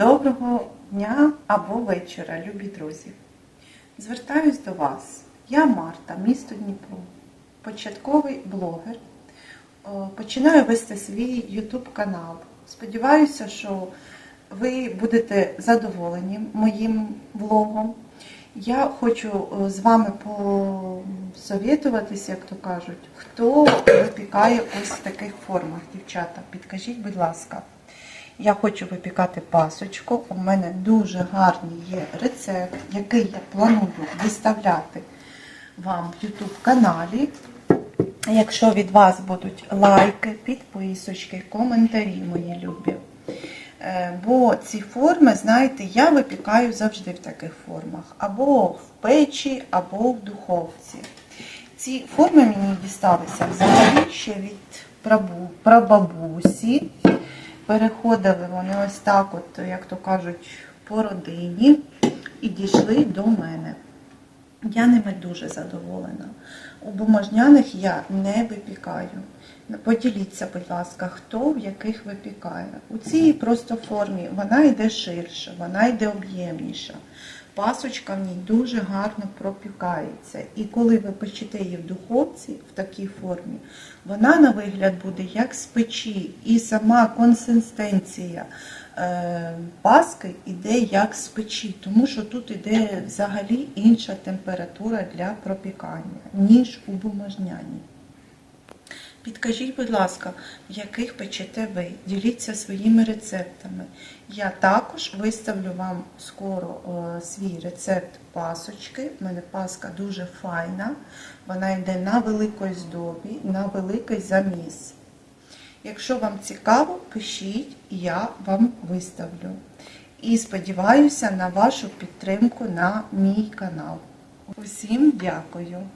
доброго дня або вечора, любі друзі. Звертаюсь до вас. Я Марта, місто Дніпро, початковий блогер. Починаю вести свій YouTube канал. Сподіваюся, що ви будете задоволені моїм влогом. Я хочу з вами посовітуватися, як то кажуть, хто випікає ось в таких формах, дівчата. Підкажіть, будь ласка. Я хочу випікати пасочку. У мене дуже гарний є рецепт, який я планую виставляти вам в YouTube каналі. Якщо від вас будуть лайки, підписочки, коментарі, мої любі. Е, Бо ці форми, знаєте, я випікаю завжди в таких формах. Або в печі, або в духовці. Ці форми мені дісталися взагалі ще від прабабусі. Переходили вони ось так, от, як то кажуть, по родині і дійшли до мене. Я ними дуже задоволена. У бумажняних я не випікаю. Поділіться, будь ласка, хто в яких випікає. У цій просто формі вона йде ширше, вона йде об'ємніша. Пасочка в ній дуже гарно пропікається. І коли ви печете її в духовці в такій формі, вона на вигляд буде як з печі, і сама консистенція е, паски йде як з печі, тому що тут йде взагалі інша температура для пропікання, ніж у бумажняній. Підкажіть, будь ласка, яких печете ви? Діліться своїми рецептами. Я також виставлю вам скоро е, свій рецепт пасочки. У мене паска дуже файна. Вона йде на великій здобі, на великий заміс. Якщо вам цікаво, пишіть, я вам виставлю. І сподіваюся на вашу підтримку на мій канал. Усім дякую!